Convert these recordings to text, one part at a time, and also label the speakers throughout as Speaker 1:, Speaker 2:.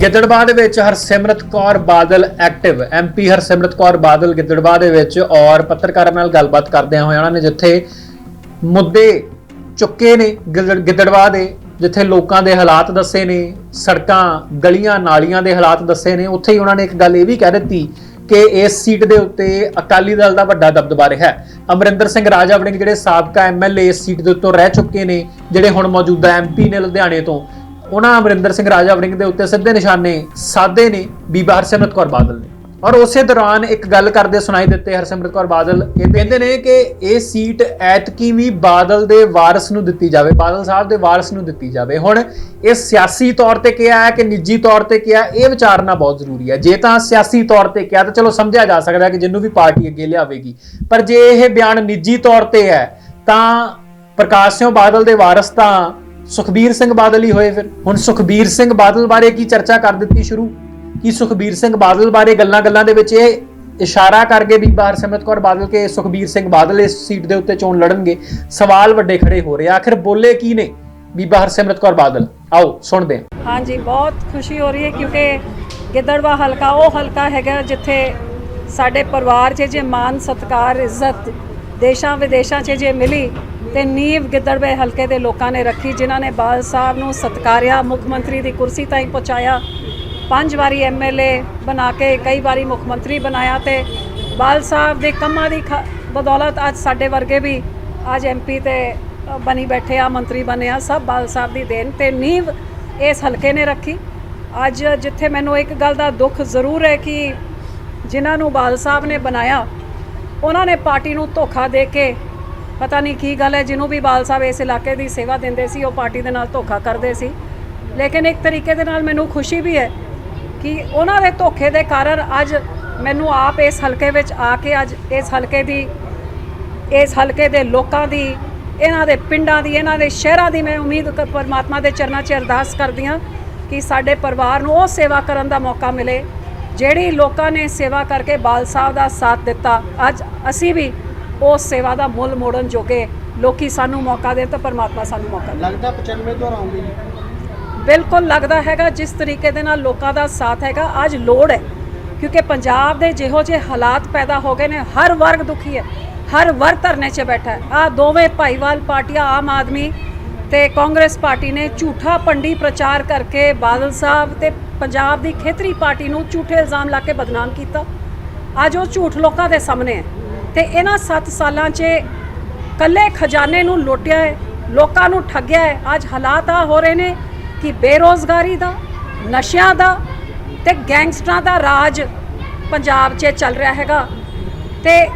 Speaker 1: ਗਿੱਦੜਬਾਹ ਦੇ ਵਿੱਚ Harsimrat Kaur Badal active MP Harsimrat Kaur Badal Gidderbaha ਦੇ ਵਿੱਚ ਔਰ ਪੱਤਰਕਾਰਾਂ ਨਾਲ ਗੱਲਬਾਤ ਕਰਦਿਆਂ ਹੋਏ ਉਹਨਾਂ ਨੇ ਜਿੱਥੇ ਮੁੱਦੇ ਚੁੱਕੇ ਨੇ ਗਿੱਦੜ- ਗਿੱਦੜਬਾਹ ਦੇ, ਜਿੱਥੇ ਲੋਕਾਂ ਦੇ ਹਾਲਾਤ ਦੱਸੇ ਨੇ, ਸੜਕਾਂ, ਗਲੀਆਂ, ਨਾਲੀਆਂ ਦੇ ਹਾਲਾਤ ਦੱਸੇ ਨੇ, ਉੱਥੇ ਹੀ ਉਹਨਾਂ ਨੇ ਇੱਕ ਗੱਲ ਇਹ ਵੀ ਕਹਿ ਦਿੱਤੀ ਕਿ ਇਸ ਸੀਟ ਦੇ ਉੱਤੇ ਅਕਾਲੀ ਦਲ ਦਾ ਵੱਡਾ ਦਬਦਬਾ ਰਿਹਾ ਹੈ। ਅਮਰਿੰਦਰ ਸਿੰਘ ਰਾਜਾ ਵੜਿੰਗ ਜਿਹੜੇ ਸਾਬਕਾ ਐਮਐਲਏ ਇਸ ਸੀਟ ਦੇ ਉੱਤੋਂ ਰਹਿ ਚੁੱਕੇ ਨੇ, ਜਿਹੜੇ ਹੁਣ ਮੌਜੂਦਾ ਐਮਪੀ ਨੇ ਲੁਧਿਆਣੇ ਤੋਂ। ਉਹਨਾਂ ਅਮਰਿੰਦਰ ਸਿੰਘ ਰਾਜਾ ਵੜਿੰਗ ਦੇ ਉੱਤੇ ਸਿੱਧੇ ਨਿਸ਼ਾਨੇ ਸਾਧੇ ਨੇ ਬੀਬਾ ਹਰਸਿਮਰਤ ਕੌਰ ਬਾਦਲ ਨੇ। ਔਰ ਉਸੇ ਦੌਰਾਨ ਇੱਕ ਗੱਲ ਕਰਦੇ ਸੁਣਾਈ ਦਿੱਤੇ ਹਰਸਿਮਰਤ ਕੌਰ ਬਾਦਲ, ਇਹ ਕਹਿੰਦੇ ਨੇ ਕਿ ਇਹ ਸੀਟ ਐਤਕੀ ਵੀ ਬਾਦਲ ਦੇ ਵਾਰਸ ਨੂੰ ਦਿੱਤੀ ਜਾਵੇ, ਬਾਦਲ ਸਾਹਿਬ ਦੇ ਵਾਰਸ ਨੂੰ ਦਿੱਤੀ ਜਾਵੇ। ਹੁਣ ਇਹ ਸਿਆਸੀ ਤੌਰ ਤੇ ਕਿਹਾ ਹੈ ਕਿ ਨਿੱਜੀ ਤੌਰ ਤੇ ਕਿਹਾ, ਇਹ ਵਿਚਾਰਨਾ ਬਹੁਤ ਜ਼ਰੂਰੀ ਹੈ। ਜੇ ਤਾਂ ਸਿਆਸੀ ਤੌਰ ਤੇ ਕਿਹਾ, ਤਾਂ ਚਲੋ ਸਮਝਿਆ ਜਾ ਸਕਦਾ ਹੈ ਕਿ ਜਿੰਨੂੰ ਵੀ ਪਾਰਟੀ ਅੱਗੇ ਲਿਆਵੇਗੀ। ਪਰ ਜੇ ਇਹ ਬਿਆਨ ਨਿੱਜੀ ਤੌਰ ਤੇ ਹੈ, ਤਾਂ ਪ੍ਰਕਾਸ਼ ਸਿੰਘ ਬਾਦਲ ਦੇ ਵਾਰਸ ਤਾਂ ਸੁਖਬੀਰ ਸਿੰਘ ਬਾਦਲ ਹੀ ਹੋਏ ਫਿਰ। ਹੁਣ ਸੁਖਬੀਰ ਸਿੰਘ ਬਾਦਲ ਬਾਰੇ ਕੀ ਚਰਚਾ ਕਰ ਦਿੱਤੀ ਸ਼ੁਰੂ? ਕੀ ਸੁਖਬੀਰ ਸਿੰਘ ਬਾਦਲ ਬਾਰੇ ਗੱਲਾਂ-ਗੱਲਾਂ ਦੇ ਵਿੱਚ ਇਹ ਇਸ਼ਾਰਾ ਕਰਕੇ ਬੀਬਾ ਹਰਸਿਮਰਤ ਕੌਰ ਬਾਦਲ ਕੇ ਸੁਖਬੀਰ ਸਿੰਘ ਬਾਦਲ ਇਸ ਸੀਟ ਦੇ ਉੱਤੇ ਚੋਣ ਲੜਨਗੇ? ਸਵਾਲ ਵੱਡੇ ਖੜੇ ਹੋ ਰਹੇ ਆਖਿਰ ਬੋਲੇ ਕੀ ਨੇ ਬੀਬਾ ਹਰਸਿਮਰਤ ਕੌਰ ਬਾਦਲ? ਆਓ, ਸੁਣਦੇ ਹਾਂ।
Speaker 2: ਹਾਂਜੀ, ਬਹੁਤ ਖੁਸ਼ੀ ਹੋ ਰਹੀ ਹੈ ਕਿਉਂਕਿ ਗਿੱਦੜਵਾ ਹਲਕਾ, ਉਹ ਹਲਕਾ ਹੈਗਾ ਜਿੱਥੇ ਸਾਡੇ ਪਰਿਵਾਰ 'ਚ ਜੇ ਮਾਨ ਸਤਕਾਰ, ਇੱਜ਼ਤ ਦੇਸ਼ਾਂ ਵਿਦੇਸ਼ਾਂ 'ਚ ਜੇ ਮਿਲੀ ਤੇ ਨੀਂਵ ਗਿੱਦੜਵੇ ਹਲਕੇ ਦੇ ਲੋਕਾਂ ਨੇ ਰੱਖੀ ਜਿਨ੍ਹਾਂ ਨੇ ਬਾਲ ਸਾਹਿਬ ਨੂੰ ਸਤਕਾਰਿਆ ਮੁੱਖ ਮੰਤਰੀ ਦੀ ਕੁਰਸੀ ਤਾਈਂ ਪਹੁੰਚਾਇਆ। ਪੰਜ ਵਾਰੀ ਐਮਐਲਏ ਬਣਾ ਕੇ ਕਈ ਵਾਰੀ ਮੁੱਖ ਮੰਤਰੀ ਬਣਾਇਆ ਤੇ ਬਾਲ ਸਾਹਿਬ ਦੇ ਕੰਮਾਂ ਦੀ ਖ- ਬਦੌਲਤ ਅੱਜ ਸਾਡੇ ਵਰਗੇ ਵੀ ਅੱਜ ਐਮਪੀ ਤੇ ਅ, ਬਣੀ ਬੈਠੇ ਆ ਮੰਤਰੀ ਬਣੇ ਆ ਸਭ ਬਾਲ ਸਾਹਿਬ ਦੀ ਦੇਣ ਤੇ ਨੀਵ ਇਸ ਹਲਕੇ ਨੇ ਰੱਖੀ। ਅੱਜ ਜਿੱਥੇ ਮੈਨੂੰ ਇੱਕ ਗੱਲ ਦਾ ਦੁੱਖ ਜ਼ਰੂਰ ਹੈ ਕਿ ਜਿਨ੍ਹਾਂ ਨੂੰ ਬਾਲ ਸਾਹਿਬ ਨੇ ਬਣਾਇਆ ਉਹਨਾਂ ਨੇ ਪਾਰਟੀ ਨੂੰ ਧੋਖਾ ਦੇ ਕੇ ਪਤਾ ਨਹੀਂ ਕੀ ਗੱਲ ਹੈ, ਜਿਹਨੂੰ ਵੀ ਬਾਲ ਸਾਹਿਬ ਇਸ ਇਲਾਕੇ ਦੀ ਸੇਵਾ ਦਿੰਦੇ ਸੀ, ਉਹ ਪਾਰਟੀ ਦੇ ਨਾਲ ਧੋਖਾ ਕਰਦੇ ਸੀ। ਲੇਕਿਨ ਇੱਕ ਤਰੀਕੇ ਦੇ ਨਾਲ ਮੈਨੂੰ ਖੁਸ਼ੀ ਵੀ ਹੈ ਕਿ ਉਹਨਾਂ ਦੇ ਧੋਖੇ ਦੇ ਕਾਰਨ ਅੱਜ ਮੈਨੂੰ ਆਪ ਇਸ ਹਲਕੇ ਵਿੱਚ ਆ ਕੇ ਅੱਜ ਇਸ ਹਲਕੇ ਦੀ, ਇਸ ਹਲਕੇ ਦੇ ਲੋਕਾਂ ਦੀ, ਇਹਨਾਂ ਦੇ ਪਿੰਡਾਂ ਦੀ, ਇਹਨਾਂ ਦੇ ਸ਼ਹਿਰਾਂ ਦੀ ਮੈਂ ਉਮੀਦ ਕਰ ਪਰਮਾਤਮਾ ਦੇ ਚਰਨਾਂ 'ਚ ਅਰਦਾਸ ਕਰਦੀ ਹਾਂ ਕਿ ਸਾਡੇ ਪਰਿਵਾਰ ਨੂੰ ਉਹ ਸੇਵਾ ਕਰਨ ਦਾ ਮੌਕਾ ਮਿਲੇ, ਜਿਹੜੀ ਲੋਕਾਂ ਨੇ ਸੇਵਾ ਕਰਕੇ ਬਾਲ ਸਾਹਿਬ ਦਾ ਸਾਥ ਦਿੱਤਾ। ਅੱਜ ਅਸੀਂ ਵੀ ਉਸ ਸੇਵਾ ਦਾ ਮੁੱਲ ਮੋੜਨ ਜੋਗੇ ਲੋਕੀ ਸਾਨੂੰ ਮੌਕਾ ਦੇਣ ਤਾਂ ਪਰਮਾਤਮਾ ਸਾਨੂੰ ਮੌਕਾ ਦੇ
Speaker 3: ਲੱਗਦਾ 95 ਤੋਂ ਆਉਂਗੇ ਜੀ।
Speaker 2: ਬਿਲਕੁਲ ਲੱਗਦਾ ਹੈਗਾ ਜਿਸ ਤਰੀਕੇ ਦੇ ਨਾਲ ਲੋਕਾਂ ਦਾ ਸਾਥ ਹੈਗਾ ਅੱਜ ਲੋੜ ਹੈ। ਕਿਉਂਕਿ ਪੰਜਾਬ ਦੇ ਜਿਹੋ ਜਿਹੇ ਹਾਲਾਤ ਪੈਦਾ ਹੋ ਗਏ ਨੇ ਹਰ ਵਰਗ ਦੁਖੀ ਹੈ ਹਰ ਵਰਗ ਧਰਨੇ 'ਚ ਬੈਠਾ ਹੈ। ਆ ਦੋਵੇਂ ਭਾਈਵਾਲ ਪਾਰਟੀਆਂ ਆਮ ਆਦਮੀ ਤੇ ਕਾਂਗਰਸ ਪਾਰਟੀ ਨੇ ਝੂਠਾ ਪੰਡੀ ਪ੍ਰਚਾਰ ਕਰਕੇ ਬਾਦਲ ਸਾਹਿਬ ਤੇ ਪੰਜਾਬ ਦੀ ਖੇਤਰੀ ਪਾਰਟੀ ਨੂੰ ਝੂਠੇ ਇਲਜ਼ਾਮ ਲਾ ਕੇ ਬਦਨਾਮ ਕੀਤਾ। ਅੱਜ ਉਹ ਝੂਠ ਲੋਕਾਂ ਦੇ ਸਾਹਮਣੇ ਹੈ। ਤੇ ਇਹਨਾਂ 7 ਸਾਲਾਂ 'ਚ ਕੱਲੇ ਖਜ਼ਾਨੇ ਨੂੰ ਲੁੱਟਿਆ ਹੈ, ਲੋਕਾਂ ਨੂੰ ਠੱਗਿਆ ਹੈ। ਅੱਜ ਹਾਲਾਤ ਆ ਹੋ ਰਹੇ ਨੇ ਕਿ ਬੇਰੋਜ਼ਗਾਰੀ ਦਾ, ਨਸ਼ਿਆਂ ਦਾ ਤੇ ਗੈਂਗਸਟਰਾਂ ਦਾ ਰਾਜ ਪੰਜਾਬ 'ਚ ਚੱਲ ਰਿਹਾ ਹੈਗਾ। ਤੇ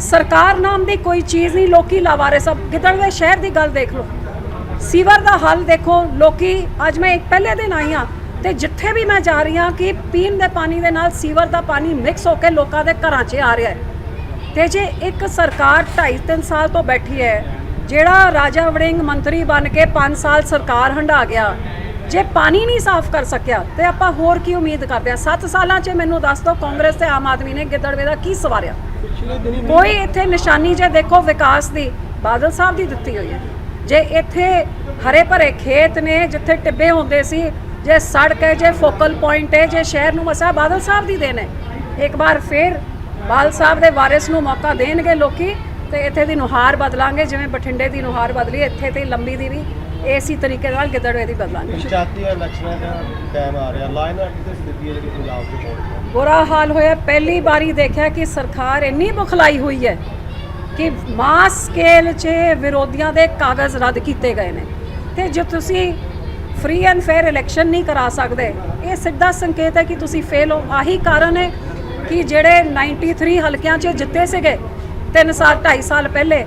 Speaker 2: ਸਰਕਾਰ ਨਾਮ ਦੀ ਕੋਈ ਚੀਜ਼ ਨਹੀਂ ਲੋਕੀ ਲਾਵਾਰੇ ਸਭ। ਗਿੱਦੜਵੇ ਸ਼ਹਿਰ ਦੀ ਗੱਲ ਦੇਖ ਲਓ। ਸੀਵਰ ਦਾ ਹੱਲ ਦੇਖੋ। ਲੋਕੀ, ਅੱਜ ਮੈਂ ਇੱਕ ਪਹਿਲੇ ਦਿਨ ਆਈ ਹਾਂ ਤੇ ਜਿੱਥੇ ਵੀ ਮੈਂ ਜਾ ਰਹੀ ਹਾਂ ਕਿ ਪੀਣ ਦੇ ਪਾਣੀ ਦੇ ਨਾਲ ਸੀਵਰ ਦਾ ਪਾਣੀ ਮਿਕਸ ਹੋ ਕੇ ਲੋਕਾਂ ਦੇ ਘਰਾਂ 'ਚ ਆ ਰਿਹਾ ਹੈ। ਤੇ ਜੇ ਇੱਕ ਸਰਕਾਰ 2.5-3 ਸਾਲ ਤੋਂ ਬੈਠੀ ਹੈ, ਜਿਹੜਾ ਰਾਜਾ ਵੜਿੰਗ ਮੰਤਰੀ ਬਣ ਕੇ 5 ਸਾਲ ਸਰਕਾਰ ਹੰਢਾ ਗਿਆ, ਜੇ ਪਾਣੀ ਨਹੀਂ ਸਾਫ਼ ਕਰ ਸਕਿਆ, ਤੇ ਆਪਾਂ ਹੋਰ ਕੀ ਉਮੀਦ ਕਰਦੇ ਆ 7 ਸਾਲਾਂ 'ਚ ਮੈਨੂੰ ਦੱਸ ਦਿਓ, ਕਾਂਗਰਸ ਤੇ ਆਮ ਆਦਮੀ ਨੇ ਗਿੱਦੜਵੇ ਦਾ ਕੀ ਸਵਾਰਿਆ? ਕੋਈ ਇੱਥੇ ਨਿਸ਼ਾਨੀ ਜੇ ਦੇਖੋ ਵਿਕਾਸ ਦੀ, ਬਾਦਲ ਸਾਹਿਬ ਦੀ ਦਿੱਤੀ ਹੋਈ ਹੈ। ਜੇ ਇੱਥੇ ਹਰੇ ਭਰੇ ਖੇਤ ਨੇ, ਜਿੱਥੇ ਟਿੱਬੇ ਹੁੰਦੇ ਸੀ, ਜੇ ਸੜਕ ਹੈ, ਜੇ ਫੋਕਲ ਪੁਆਇੰਟ ਹੈ, ਜੇ ਸ਼ਹਿਰ ਨੂੰ ਮਸਾ ਬਾਦਲ ਸਾਹਿਬ ਦੀ ਦੇਣ ਹੈ। ਇੱਕ ਵਾਰ ਫੇਰ ਬਾਦਲ ਸਾਹਿਬ ਦੇ ਵਾਰਿਸ ਨੂੰ ਮੌਕਾ ਦੇਣਗੇ ਲੋਕੀ ਤੇ ਇੱਥੇ ਦੀ ਨੁਹਾਰ ਬਦਲਾਂਗੇ ਜਿਵੇਂ ਬਠਿੰਡੇ ਦੀ ਨੁਹਾਰ ਬਦਲੀ ਇੱਥੇ ਤੇ ਲੰਬੀ ਦੀ ਵੀ ਇਸੇ ਤਰੀਕੇ ਨਾਲ ਗਿੱਦੜਵੇ ਦੀ ਬਦਲਾਂਗੇ।
Speaker 3: ਪੰਚਾਇਤੀ ਇਲੈਕਸ਼ਨਾਂ ਦਾ ਟਾਈਮ ਆ ਰਿਹਾ। ਲਾਈਨ ਆਫ ਦੀ ਸਥਿਤੀ ਹੈ ਜਿਹੜੀ ਪੰਜਾਬ ਦੇ ਕੋਲ।
Speaker 2: ਬੁਰਾ ਹਾਲ ਹੋਇਆ। ਪਹਿਲੀ ਵਾਰੀ ਦੇਖਿਆ ਕਿ ਸਰਕਾਰ ਇੰਨੀ ਬੁਖਲਾਈ ਹੋਈ ਹੈ ਕਿ ਮਾਸ ਸਕੇਲ 'ਚ ਵਿਰੋਧੀਆਂ ਦੇ ਕਾਗਜ਼ ਰੱਦ ਕੀਤੇ ਗਏ ਨੇ। ਤੇ ਜੇ ਤੁਸੀਂ ਫ੍ਰੀ ਐਂਡ ਫੇਅਰ ਇਲੈਕਸ਼ਨ ਨਹੀਂ ਕਰਾ ਸਕਦੇ ਇਹ ਸਿੱਧਾ ਸੰਕੇਤ ਹੈ ਕਿ ਤੁਸੀਂ ਫੇਲ ਹੋ। ਆਹੀ ਕਾਰਨ ਹੈ ਕਿ ਜਿਹੜੇ 93 ਹਲਕਿਆਂ 'ਚ ਜਿੱਤੇ ਸੀਗੇ 3 ਸਾਲ 2.5 ਸਾਲ ਪਹਿਲੇ,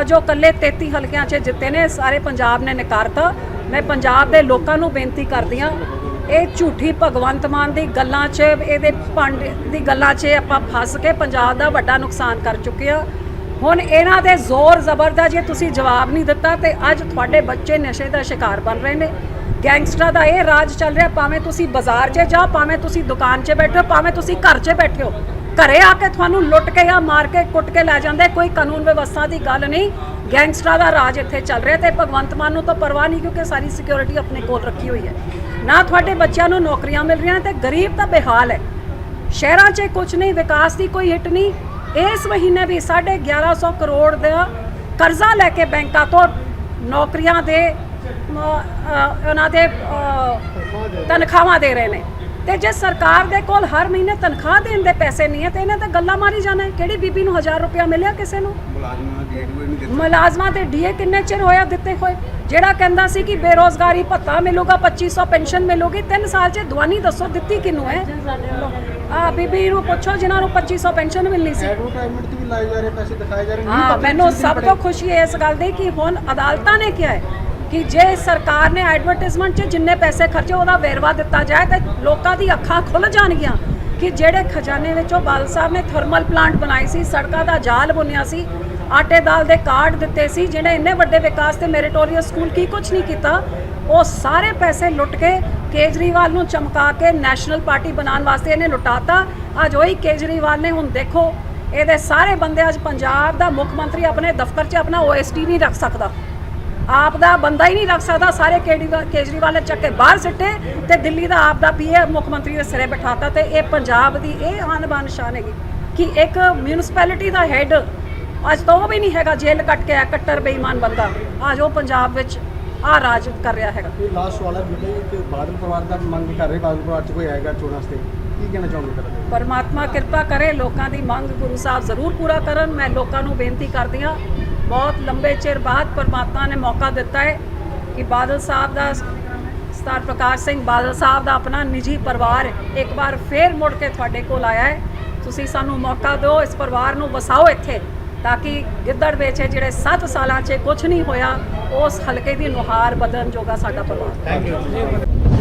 Speaker 2: ਅੱਜ ਉਹ ਕੱਲੇ 33 ਹਲਕਿਆਂ 'ਚ ਜਿੱਤੇ ਨੇ, ਸਾਰੇ ਪੰਜਾਬ ਨੇ ਨਕਾਰਤਾ। ਮੈਂ ਪੰਜਾਬ ਦੇ ਲੋਕਾਂ ਨੂੰ ਬੇਨਤੀ ਕਰਦੀ ਹਾਂ, ਇਹ ਝੂਠੀ ਭਗਵੰਤ ਮਾਨ ਦੀ ਗੱਲਾਂ 'ਚ, ਇਹਦੇ ਪੰਡ ਦੀ ਗੱਲਾਂ 'ਚ ਆਪਾਂ ਫਸ ਕੇ ਪੰਜਾਬ ਦਾ ਵੱਡਾ ਨੁਕਸਾਨ ਕਰ ਚੁੱਕੇ ਆ ਹੁਣ ਇਹਨਾਂ ਦੇ ਜ਼ੋਰ ਜ਼ਬਰ ਦਾ ਜੇ ਤੁਸੀਂ ਜਵਾਬ ਨਹੀਂ ਦਿੱਤਾ, ਤੇ ਅੱਜ ਤੁਹਾਡੇ ਬੱਚੇ ਨਸ਼ੇ ਦਾ ਸ਼ਿਕਾਰ ਬਣ ਰਹੇ ਨੇ। ਗੈਂਗਸਟਰਾਂ ਦਾ ਇਹ ਰਾਜ ਚੱਲ ਰਿਹਾ, ਭਾਵੇਂ ਤੁਸੀਂ ਬਾਜ਼ਾਰ 'ਚ ਜਾ ਭਾਵੇਂ ਤੁਸੀਂ ਦੁਕਾਨ 'ਚ ਬੈਠੇ ਹੋ, ਭਾਵੇਂ ਤੁਸੀਂ ਘਰ 'ਚ ਬੈਠੇ ਹੋ, ਘਰੇ ਆ ਕੇ ਤੁਹਾਨੂੰ ਲੁੱਟ ਕੇ ਜਾਂ ਮਾਰ ਕੇ ਕੁੱਟ ਕੇ ਲੈ ਜਾਂਦੇ, ਕੋਈ ਕਾਨੂੰਨ ਵਿਵਸਥਾ ਦੀ ਗੱਲ ਨਹੀਂ। ਗੈਂਗਸਟਰਾਂ ਦਾ ਰਾਜ ਇੱਥੇ ਚੱਲ ਰਿਹਾ ਤੇ ਭਗਵੰਤ ਮਾਨ ਨੂੰ ਤਾਂ ਪਰਵਾਹ ਨਹੀਂ ਕਿਉਂਕਿ ਸਾਰੀ ਸਿਕਿਉਰਿਟੀ ਆਪਣੇ ਕੋਲ ਰੱਖੀ ਹੋਈ ਹੈ। ਨਾ ਤੁਹਾਡੇ ਬੱਚਿਆਂ ਨੂੰ ਨੌਕਰੀਆਂ ਮਿਲ ਰਹੀਆਂ ਨੇ ਤੇ ਗਰੀਬ ਤਾਂ ਬੇਹਾਲ ਹੈ। ਸ਼ਹਿਰਾਂ 'ਚ ਕੁਝ ਨਹੀਂ, ਵਿਕਾਸ ਦੀ ਕੋਈ ਹਿੱਟ ਨਹੀਂ। ਇਸ ਮਹੀਨੇ ਵੀ 1150 ਕਰੋੜ ਦਾ ਕਰਜ਼ਾ ਲੈ ਕੇ ਬੈਂਕਾਂ ਤੋਂ ਨੌਕਰੀਆਂ ਦੇ ਉਹਨਾਂ ਦੇ ਤਨਖਾਹਾਂ ਦੇ ਰਹੇ ਨੇ। ਤੇ ਜੇ ਸਰਕਾਰ ਦੇ ਕੋਲ ਹਰ ਮਹੀਨੇ ਤਨਖਾਹ ਦੇਣ ਦੇ ਪੈਸੇ ਨਹੀਂ ਹੈ ਤੇ ਇਹਨੇ ਤਾਂ ਗੱਲਾਂ ਮਾਰੀ ਜਾਣਾ। ਕਿਹੜੀ ਬੀਬੀ ਨੂੰ 1000 ਰੁਪਇਆ ਮਿਲਿਆ ਕਿਸੇ ਨੂੰ?
Speaker 4: ਮੁਲਾਜ਼ਮਾਂ ਦੀ ਡੀਏ
Speaker 2: ਕਿੰਨੇ ਚਿਰ ਹੋਇਆ ਦਿੱਤੇ ਹੋਏ? ਜਿਹੜਾ ਕਹਿੰਦਾ ਸੀ ਕਿ ਬੇਰੋਜ਼ਗਾਰੀ ਭੱਤਾ ਮਿਲੂਗਾ 2500 ਪੈਨਸ਼ਨ ਮਿਲੂਗੀ 3 ਸਾਲ 'ਚ ਦਵਾਨੀ ਦੱਸੋ ਦਿੱਤੀ ਕਿਨੂੰ ਹੈ? ਆ ਬੀਬੀ ਨੂੰ ਪੁੱਛੋ ਜਿਨ੍ਹਾਂ ਨੂੰ 2500 ਪੈਨਸ਼ਨ ਮਿਲਣੀ ਸੀ।
Speaker 3: ਐਡਵਰਟਾਈਜ਼ਮੈਂਟ ਤੇ ਵੀ ਲਾਏ ਜਾ ਰਹੇ ਪੈਸੇ ਦਿਖਾਏ ਜਾ ਰਹੇ ਨਹੀਂ
Speaker 2: ਹਾਂ
Speaker 3: ਪਤਾ
Speaker 2: ਮੈਨੂੰ ਸਭ ਤੋਂ ਖੁਸ਼ੀ ਹੈ ਇਸ ਗੱਲ ਦੀ ਕਿ ਹੁਣ ਅਦਾਲਤਾਂ ਨੇ ਕਿਹਾ ਹੈ ਕਿ ਜੇ ਸਰਕਾਰ ਨੇ ਐਡਵਰਟਾਈਜ਼ਮੈਂਟ 'ਚ ਜਿੰਨੇ ਪੈਸੇ ਖਰਚੇ ਉਹਦਾ ਵੇਰਵਾ ਦਿੱਤਾ ਜਾਏ ਤਾਂ ਲੋਕਾਂ ਦੀ ਅੱਖਾਂ ਖੁੱਲ ਜਾਣਗੀਆਂ ਕਿ ਜਿਹੜੇ ਖਜ਼ਾਨੇ ਵਿੱਚੋਂ ਬਾਲ ਸਾਹਿਬ ਨੇ ਥਰਮਲ ਪਲਾਂਟ ਬਣਾਏ ਸੀ, ਸੜਕਾਂ ਦਾ ਜਾਲ ਬੁਣਿਆ ਸੀ, ਆਟੇ ਦਾਲ ਦੇ ਕਾਰਡ ਦਿੱਤੇ ਸੀ ਜਿਹੜੇ ਇੰਨੇ ਵੱਡੇ ਵਿਕਾਸ ਤੇ ਮੈਰੀਟੋਰੀਅਸ ਸਕੂਲ ਕੀ ਕੁਝ ਨਹੀਂ ਕੀਤਾ, ਉਹ ਸਾਰੇ ਪੈਸੇ ਲੁੱਟ ਕੇ ਕੇਜਰੀਵਾਲ ਨੂੰ ਚਮਕਾ ਕੇ ਨੈਸ਼ਨਲ ਪਾਰਟੀ ਬਣਾਉਣ ਵਾਸਤੇ ਇਹਨੇ ਲੁਟਾਤਾ। ਅੱਜ ਉਹੀ ਕੇਜਰੀਵਾਲ ਨੇ ਹੁਣ ਦੇਖੋ, ਇਹਦੇ ਸਾਰੇ ਬੰਦੇ ਅੱਜ ਪੰਜਾਬ ਦਾ ਮੁੱਖ ਮੰਤਰੀ ਆਪਣੇ ਦਫ਼ਤਰ 'ਚ ਆਪਣਾ ਓਐਸਟੀ ਨਹੀਂ ਰੱਖ ਸਕਦਾ। ਆਪ ਦਾ ਬੰਦਾ ਹੀ ਨਹੀਂ ਰੱਖ ਸਕਦਾ। ਸਾਰੇ ਕੇਜਰੀਵਾਲ ਨੇ ਚੱਕ ਕੇ ਬਾਹਰ ਸਿੱਟੇ ਤੇ ਦਿੱਲੀ ਦਾ ਆਪ ਦਾ ਪੀਏ ਮੁੱਖ ਮੰਤਰੀ ਦੇ ਸਿਰੇ ਬਿਠਾਤਾ ਤੇ ਇਹ ਪੰਜਾਬ ਦੀ ਇਹ ਆਨ ਬਾਨ ਸ਼ਾਨ ਹੈਗੀ ਕਿ ਇੱਕ ਮਿਊਨਿਸਪੈਲਿਟੀ ਦਾ ਹੈੱਡ ਅੱਜ ਤਾਂ ਉਹ ਵੀ ਨਹੀਂ ਹੈਗਾ ਜੇਲ੍ਹ ਕੱਟ ਕੇ ਆਇਆ ਕੱਟਰ ਬੇਈਮਾਨ ਬੰਦਾ। ਅੱਜ ਉਹ ਪੰਜਾਬ ਵਿੱਚ ਆ ਰਾਜ ਕਰ ਰਿਹਾ ਹੈਗਾ।
Speaker 3: ਇਹ ਲਾਸਟ ਸਵਾਲ ਹੈ ਬੇਟੇ ਕਿ ਬਾਦਲ ਪਰਿਵਾਰ ਦਾ ਮੰਗ ਕਰ ਰਹੇ ਬਾਦਲ ਪਰਿਵਾਰ ਚ ਕੋਈ ਆਏਗਾ ਚੋਣਾਂ ਵਾਸਤੇ? ਕੀ ਕਹਿਣਾ ਚਾਹੋਗੇ ਫਿਰ?
Speaker 2: ਪਰਮਾਤਮਾ ਕਿਰਪਾ ਕਰੇ ਲੋਕਾਂ ਦੀ ਮੰਗ ਗੁਰੂ ਸਾਹਿਬ ਜ਼ਰੂਰ ਪੂਰਾ ਕਰਨ। ਮੈਂ ਲੋਕਾਂ ਨੂੰ ਬੇਨਤੀ ਕਰਦੀ ਹਾਂ ਬਹੁਤ ਲੰਬੇ ਚਿਰ ਬਾਅਦ ਪਰਮਾਤਮਾ ਨੇ ਮੌਕਾ ਦਿੱਤਾ ਹੈ ਕਿ ਬਾਦਲ ਸਾਹਿਬ ਦਾ ਸਤਾਰ ਪ੍ਰਕਾਸ਼ ਸਿੰਘ ਬਾਦਲ ਸਾਹਿਬ ਦਾ ਆਪਣਾ ਨਿੱਜੀ ਪਰਿਵਾਰ ਇੱਕ ਵਾਰ ਫੇਰ ਮੁੜ ਕੇ ਤੁਹਾਡੇ ਕੋਲ ਆਇਆ ਹੈ। ਤੁਸੀਂ ਸਾਨੂੰ ਮੌਕਾ ਦਿਓ, ਇਸ ਪਰਿਵਾਰ ਨੂੰ ਵਸਾਓ ਇੱਥੇ, ਤਾਂ ਕਿ ਗਿੱਦੜ ਵਿੱਚ ਜਿਹੜੇ 7 ਸਾਲਾਂ 'ਚ ਕੁਝ ਨਹੀਂ ਹੋਇਆ, ਉਸ ਹਲਕੇ ਦੀ ਨੁਹਾਰ ਬਦਲਣ ਜੋਗਾ ਸਾਡਾ ਪਰਿਵਾਰ।
Speaker 3: Thank you